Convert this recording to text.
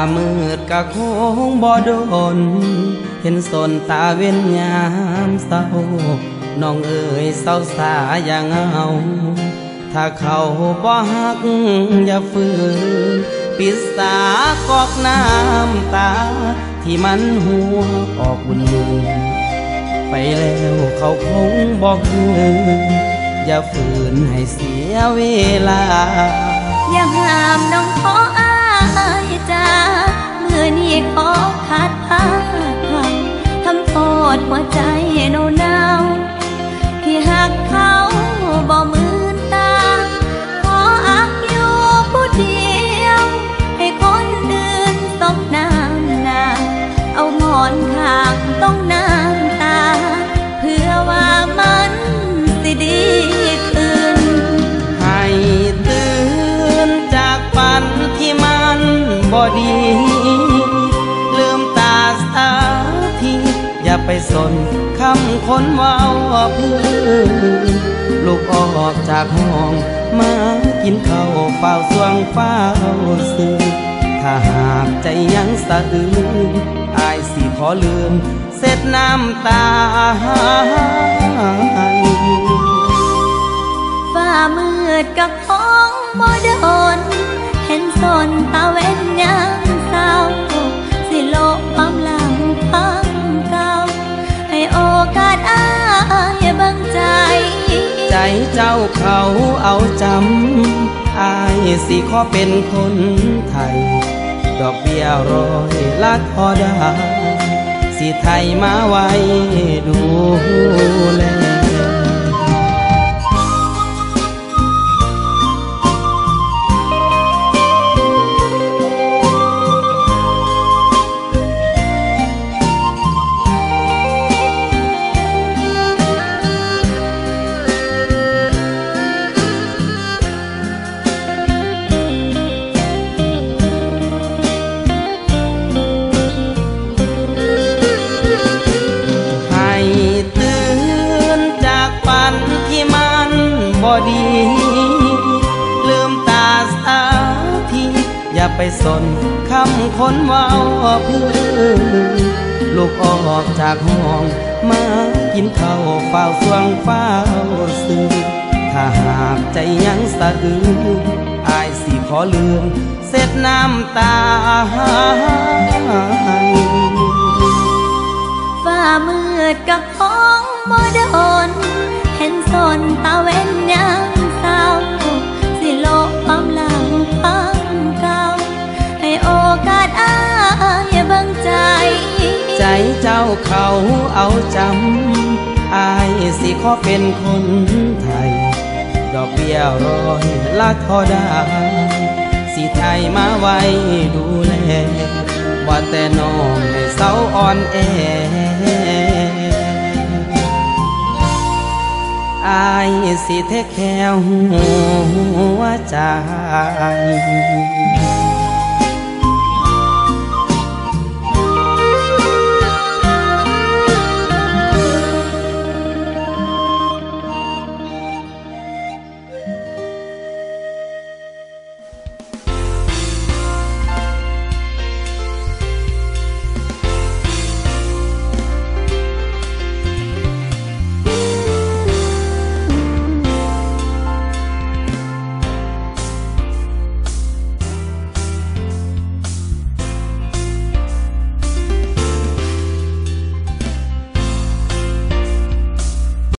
ามืดกะคงบ่โดน เห็นสนตาเว้นยามเศร้า น้องเอ๋ยเศร้าสาอย่างเอาถ้าเขาบ่ฮักอย่าฝืนปิดสากอกน้ำตา ที่มันหัวออกบุญมือไปแล้วเขาคงบอกคืนอย่าฝืนให้เสียเวลา อย่าห้ามน้องขออ จ้าเมื่อนี้ขอขาดพาทำโทษหัวใจโนนา ดี ลืมตาสาที อย่าไปสนคำคนเว่าพื้นลูกออกจากห้อง มากินข้าวเฝ้าสวงเฝ้าซื้อถ้าหากใจยังสะอื้นอายสิขอลืม เสร็จน้ำตาฝ่ามืดกับของบ่ดน เขาเอาจำอายสิขอเป็นคนไทย ดอกเบี้ยร้อยลักพอดาสิไทยมาไว้ดูแล ดี ลืมตาสาทีอย่าไปสนคำคนเว่าพื้นลูกออกจากห้อง มากินข้าวเฝ้าสวงเฝ้าซื้อถ้าหากใจยังสะอื้นอายสิขอลืม เสร็จน้ำตาฝ่ามืดกับของบ่โดน สนตาเว้นยามเศร้าสิโลกความหลังพังเก่าให้โอกาสอายเบังใจ ใจเจ้าเขาเอาจำอายสิขอเป็นคนไทย ดอกเบี้ยร้อยละทอด้สิไทยมาไว้ดูแล ว่าแต่น้องให้เศร้าอ่อนแอ สิเทแค่หัวใจ